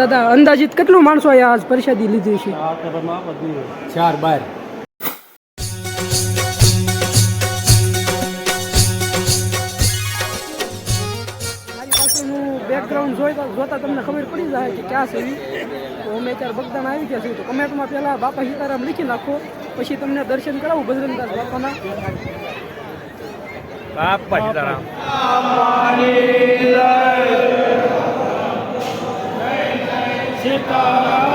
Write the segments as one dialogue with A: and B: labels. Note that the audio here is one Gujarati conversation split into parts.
A: દાદા અંદાજિત કેટલું માણસો આજ પરિષદી લીધી છે?
B: ચાર બાર.
A: બેકગ્રાઉન્ડ જોઈતા જોતા તમને ખબર પડી જાય કે ક્યાં છે તો અમે અત્યારે બગદાન આવી ગયા છીએ. તો કમેન્ટમાં પહેલાં બાપા સીતારામ લખી નાખો પછી તમને દર્શન કરાવું બજરંગદાસ બાપાના.
B: બાપા સીતારામ.
A: তারা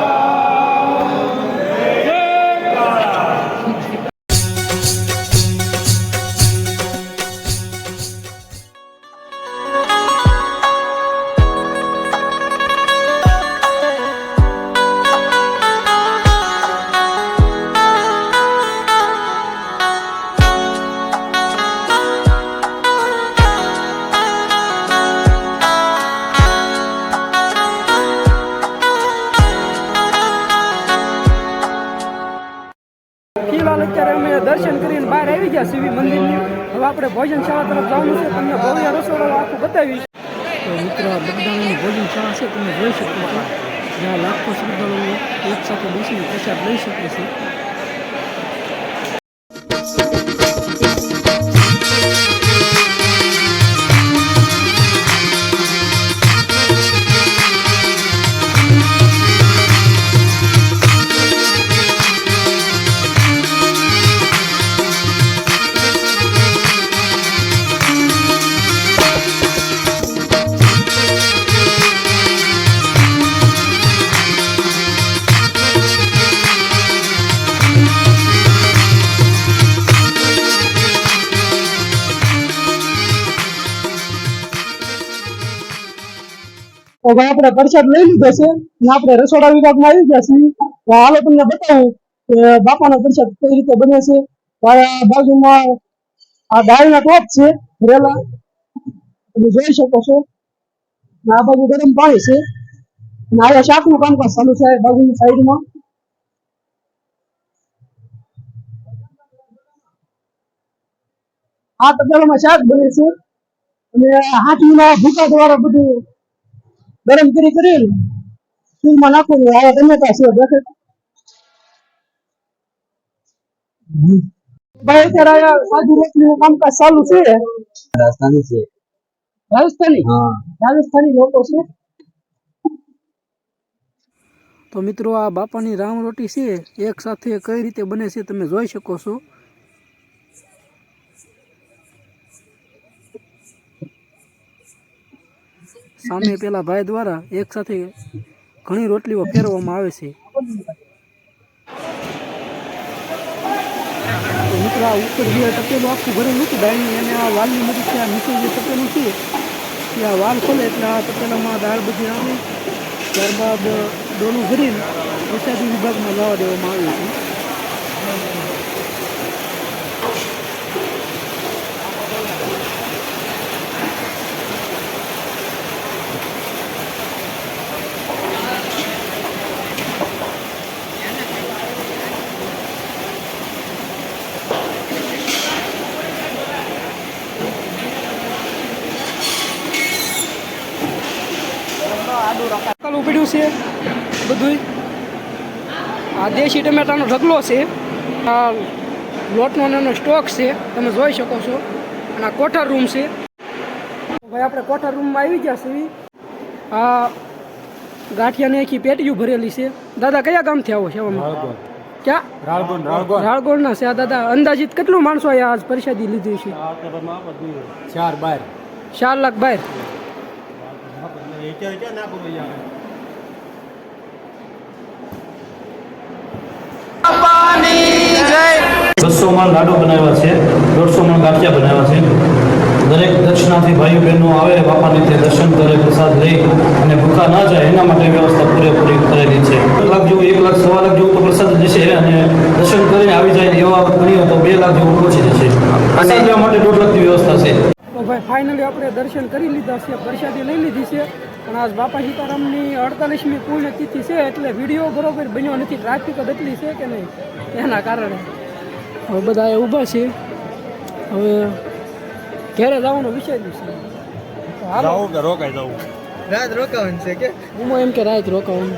A: કરીને બહાર આવી ગયા શિવી મંદિરની. હવે આપણે ભોજન શાળા તરફ જવાનું છે. તમને ભવ્ય રસોડો આખું બતાવીશ. તો મિત્રો ભોજન શાળા છે, તમે જોઈ શકો છો. જ્યાં લાખો શ્રદ્ધાળુઓ એક સાથે બેસીને પ્રસાદ લઈ શકે છે. ભાઈ આપણે પરસાદ લઈ લીધો છે અને આપણે રસોડા વિભાગમાં આવી ગયા છીએ. હાલો તમને બતાવું કે બાપાનો પ્રસાદ કઈ રીતે બને છે. બાજુમાં આ દાળના ટોપ છે રેલા તમે જોઈ શકો છો. આ બાજુ ગરમ પાણી છે. અને અહીંયા શાકનું કામકાજ ચાલુ છે બાજુની સાઈડમાં. આ તબેલામાં શાક બને છે. અને હાથીના ભૂકા દ્વારા બધું ગરમ કરી કરીને ફૂલમાં નાખવાનું આવા ટમેટા છે બેઠે ભાઈ અત્યારે સાદુ રોટલીનું કામકાજ ચાલુ છે?
C: રાજસ્થાની છે.
A: રાજસ્થાની?
C: હા.
A: રાજસ્થાની લોકો છે? તો મિત્રો આ બાપાની રામ રોટી છે એક સાથે કઈ રીતે બને છે તમે જોઈ શકો છો. સામે પેલા ભાઈ દ્વારા એક સાથે ઘણી રોટલીઓ ફેરવવામાં આવે છે. મિત્રો, આ ઉપર જે તપેલું આખું ભરેલું હતું દાળની અને આ વાલની મદદથી આ નીચે જે તપેલું છે, એ આ વાલ ખોલે એટલે આ તપેલામાં દાળ બધી આવે. ત્યારબાદ ડોલું ભરીને પ્રસાદી વિભાગમાં જવા દેવામાં આવે છે. કાલું ઉપડ્યું છે બધું આ દેશી ટમેટાનો ઢગલો છે. આ લોટનો એનો સ્ટોક છે. તમે જોઈ શકો છો. અને આ કોઠર રૂમ છે. ભાઈ આપણે કોઠર રૂમમાં આવી ગયા છીએ. આ ગાંઠિયાની આખી પેટીયું ભરેલી છે. દાદા કયા ગામથી આવો છે?
B: રાળગોળ
A: ક્યાં? રાળગોળના છે. આ દાદા અંદાજિત કેટલું માણસો અહીંયા આજ પરિષદી લીધી છે?
B: ચાર બાર.
A: ચાર લાખ બાર.
D: બસો મણ લાડુ બનાવ્યા છે દોઢસો મણ ગાંઠિયા બનાવ્યા છે. દરેક દક્ષિણાથી ભાઈઓ બહેનો આવે બાપાની તે દર્શન કરે, પ્રસાદ લઈ અને ભૂખા ના જાય, એના માટે વ્યવસ્થા પૂરેપૂરી કરેલી છે. લાખ જેવું, એક લાખ સવા લાખ જેવું તો પ્રસાદ જશે અને દર્શન કરીને આવી જાય એવા ગણીએ તો બે લાખ જેવું પહોંચી જશે. પ્રસાદ લેવા માટે દોઢ લાખની વ્યવસ્થા છે.
A: તો ભાઈ ફાઇનલી આપણે દર્શન કરી લીધા છે, પ્રસાદી લઈ લીધી છે. પણ આજ બાપા સીતારામની અડતાલીસમી પૂર્ણ છે એટલે વીડિયો બરોબર બન્યો નથી ટ્રાફિક જ એટલી છે કે નહીં? એના કારણે હવે બધા ઊભા છે. હવે ઘેરે જવાનો વિષય છે
B: રોકાઈ જવું
C: રાત રોકાવાનું છે કે?
A: હું એમ કે રાત રોકાવાનું.